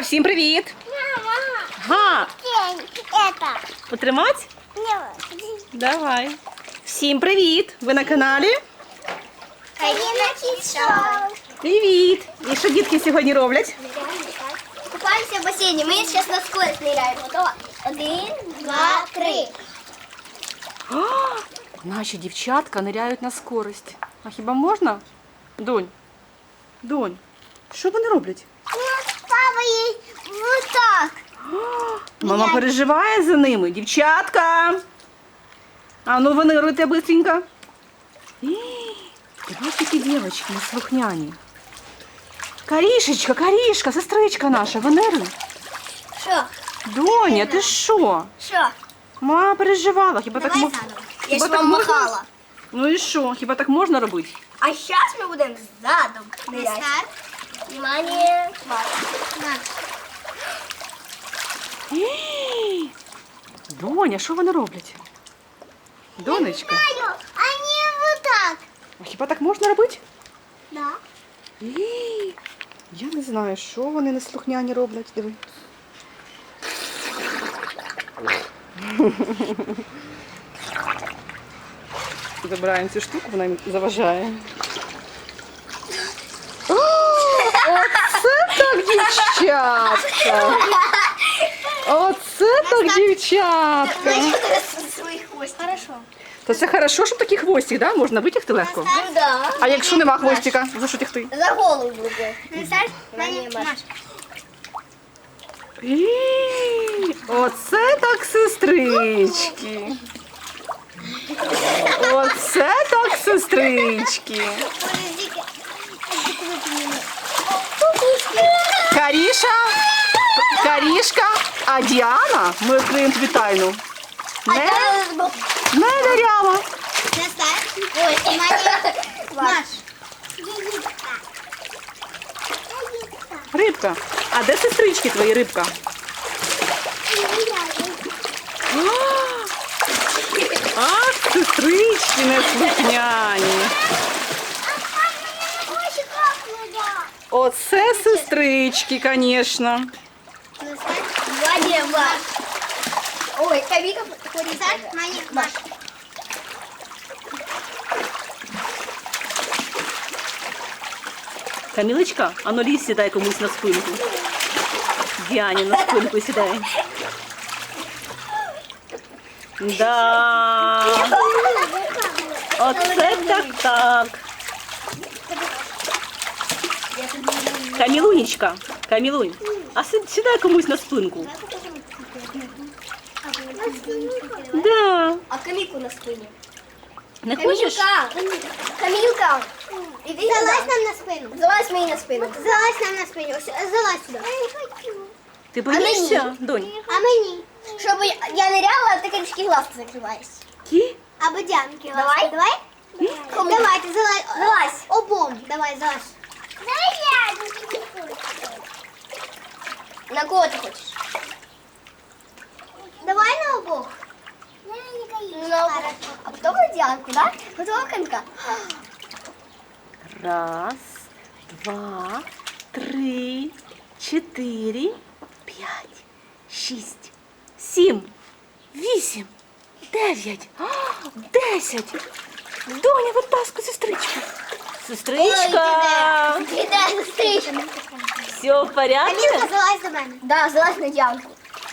всім привіт! Мама, Га, день, это. потримать? Не, Давай. Всім привіт! Ви на каналі? Карина Кичок. Привіт! І що дітки сьогодні роблять? Купаемся в бассейне. Мы сейчас на скорость ныряем. Готово? Один, два, три. А, наші дівчатка ниряють на скорость. А хіба можна? Донь. Донь. Що вони роблять? У нас папа есть вот так. Мама переживає за ними. Дівчатка. А ну винируйте быстренько. Ій, Ось такі дівчатки неслухняні. Карішечка, карішка, сестричка наша, винируй. Что? Доня, ти що? Что? Мама переживала, хіба так Давай можна? заново. Я Хіба ж так вам можна? махала. Ну і що? Хіба так можна робити? А сейчас мы будем задом нырять. Внимание. Доня, що вони роблять? Донечка, Они вот так. а хіба так можна робити? Да. Ій, Я не знаю, що вони неслухняні роблять. Диви. Забираємо цю штуку, вона їм заважає. О, Оце так дівчатка! Оце так дівчатка! Хорошо. То це хорошо, що такий хвостик, да? можна витягти легко. Ну да. А якщо нема хвостика, за що тягти? За голову буде. І, Оце так сестрички. Оце так сестрички. Каріша, Карішка, а Діана, ми відкриємо тобі тайну. Не, не внимание. Рибка. А де сестрички твої рибка? Ах, сестрички неслухняні. Оце сестрички, звісно. Ваня, Маш. Ой, Камика ходит. Маш. Камілочка, а ну лізь сідай комусь на спинку. Діані на спинку сідай. Да. Оце так так. Камілунечка, Камілунь, а си- сідай комусь на спинку. Да. А Камику на спине. Не хочеш? Камилка! Камилка! Иди Залазь нам на спину. Залазь мені на спину. Залазь нам на спину. Залазь сюди. Я не хочу. Ти боїшся, донь? А мені? Щоб я ныряла, а ти крючки глазки закриваєш. Ті? Або дянки. Давай. Давай? Давай, ти залазь. Залазь. Обом. Давай, залазь. Давай я. На кого ти хочеш? Давай на обох. Ну, на обох. А потом на Діанку, да? Готова Камка? Раз, два, три, чотири, п'ять, шість, сім, вісім, дев'ять, а, десять. Доня, витаскуй сестричку. Сестричка, Іде, сестричка. все в порядку? залазь до мене. Да, залазь на Діанку.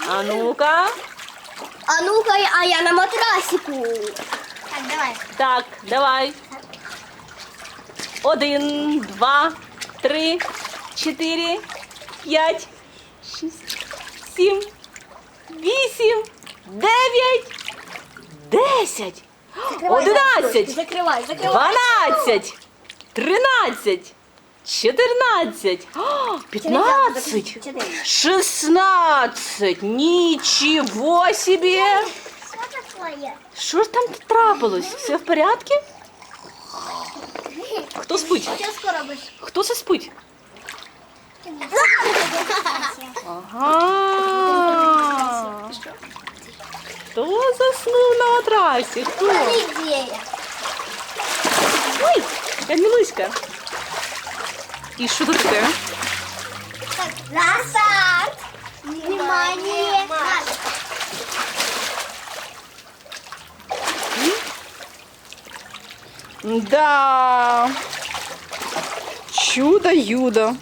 А ну-ка. А ну-ка, а я на матрасику. Так, давай. Так, давай. Один, два, три, чотири, п'ять, шість, сім, вісім, дев'ять, десять, одинадцять, Закривай, закривай. дванадцять, тринадцять, чотирнадцять, о, п'ятнадцять, Чотири. шістнадцять. Нічого собі! Що таке? Що ж там трапилось? Все в порядку? Хто спить? Що скоро будеш? Хто це спить? Ага. Хто заснув на матрасі? Хто? Ідея. Ой, Людмилуська. и что тут таке? Назад! Внимание! Да! Чудо-юдо!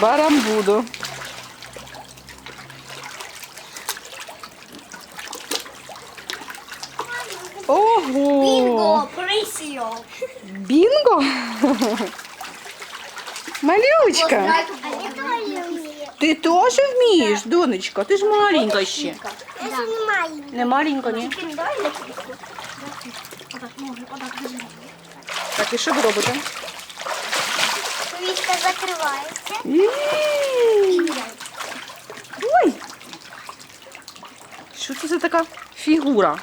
Барамбуду! Ого! Бінго, присіо. Бінго? Малючка, ти теж вмієш, донечка? Ти ж маленька ще. Я ще не маю. Не маленька, ні? Так, і що ви робите? Вічка закривається. Ой! Що це за така фігура?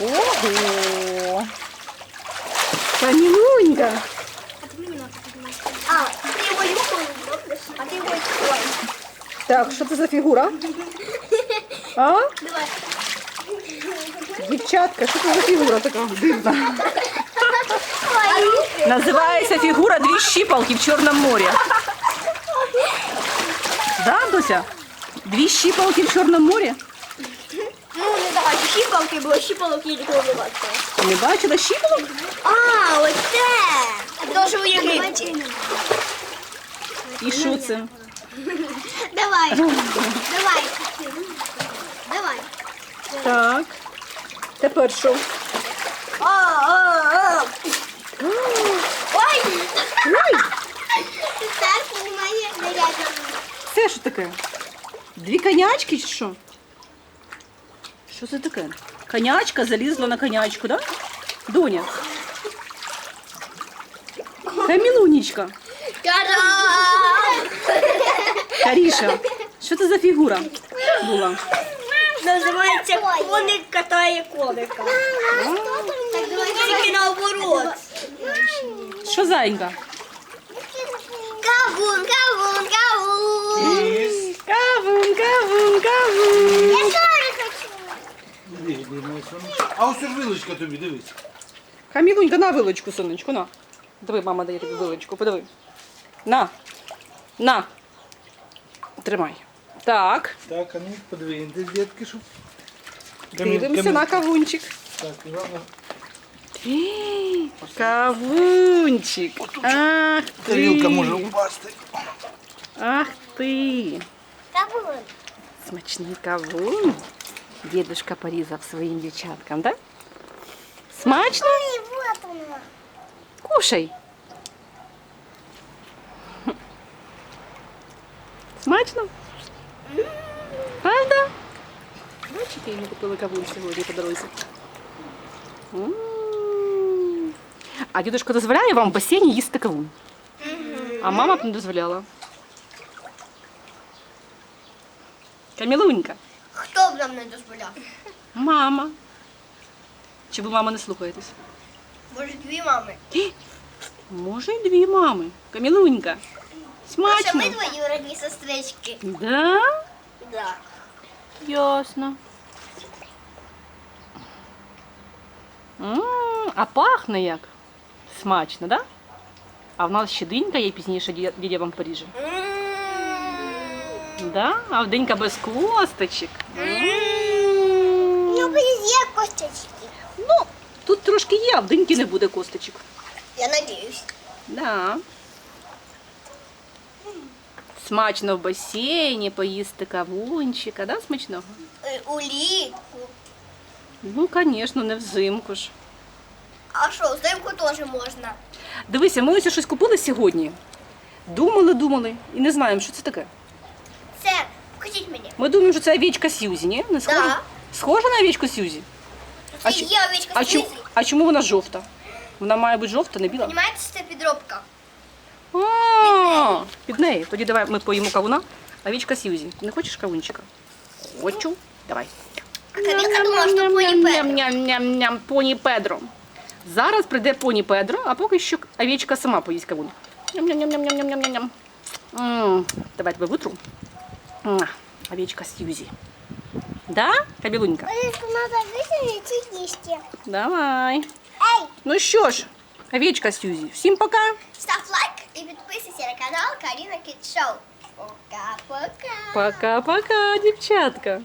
Ого! Камілунька! А, його юхом зробиш, а ти його відкриваєш. Так, що це за фігура? А? Давай. Дівчатка, що це за фігура така дивна? Називається фігура дві щіпалки в Чорному морі. Да, Дося? Дві щіпалки в Чорному морі? Щіпалки було, щіпалок я ніколи не бачила. Не бачила щіпалок? А, оце. Дуже уявити. І що це? Давай. Давай. Давай. Так. Тепер що? О, о, о. Ой. Ой, це що таке? Дві конячки чи що? Що це таке? Конячка залізла на конячку, да? Доня. Камілунічка. Каріша. Що це за фігура була? Називається коник катає коника. Тільки наоборот. Що зайка? Кавун, кавун. Кавун, кавун, кавун. Я тоже хочу. Диви, диви, сонечко. А ось ж вилочка тобі, дивись. Камілунька, на вилочку, сонечку, на. Диви, мама дає тобі вилочку, подиви. На. На. Тримай. Так. Так, а ну подивіться, дітки, щоб. Дивимося на кавунчик. Так, Івана. Кавунчик. Ах ти. Тарілка може впасти. Ах ти. Кавун. Смачний кавун. Дедушка порізав своїм дівчаткам, так? Смачно? Ой, вот оно. Кушай. Смачно? Правда? Бачите, йому купили кавун сьогодні по дорозі. М. А дідушка дозволяє вам в басейні їсти кавун? А мама б не дозволяла. Камілунька. Хто б нам не дозволяв? Мама. Чи ви мама не слухаєтесь? Може, дві мами. Може, й дві мами. Камілунька. Може, Смачно. ми двоюродні сестрички. Да? Да. Ясно. М, А пахне як? Смачно, да? А в нас ще динька є пізніше, дідя- вам. Да? А в динька без косточок. Ну, є косточки. Ну, тут трошки є, а в диньки не буде косточок. Я надіюсь. Да. Смачно в басейні поїсти кавунчика, да, смачного? Е, Улітку. Ну, звісно, не взимку ж. А що, взимку теж можна. Дивися, ми ось щось купили сьогодні. Думали, думали і не знаємо, що це таке. Ми думаємо, що це овічка Сьюзі, ні? Не схожа? Да. Схожа на овічку Сьюзі? Це А чо- є овечка А, чому, а чому вона жовта? Вона має бути жовта, не біла? Понімаєте, це підробка? А, під неї. Тоді давай ми поїмо кавуна. Овічка Сьюзі. Ти не хочеш кавунчика? Хочу. Давай. А Камілка думала, що поні Педро. Ням-ням-ням-ням, поні Педро. Зараз прийде поні Педро, а поки що овечка сама поїсть кавун. Ням-ням-ням-ням-ням-ням-ням. М, Давай тебе витру. Муа, Овечка Сьюзі. Да, Кабілунька? Олечка, треба висунути ці листя. Давай. Ей, Ну що ж, овечка Сьюзі, всім пока. став лайк і підписуйся на канал Каріна Кіт Шоу. Пока-пока. Пока-пока, дівчатка.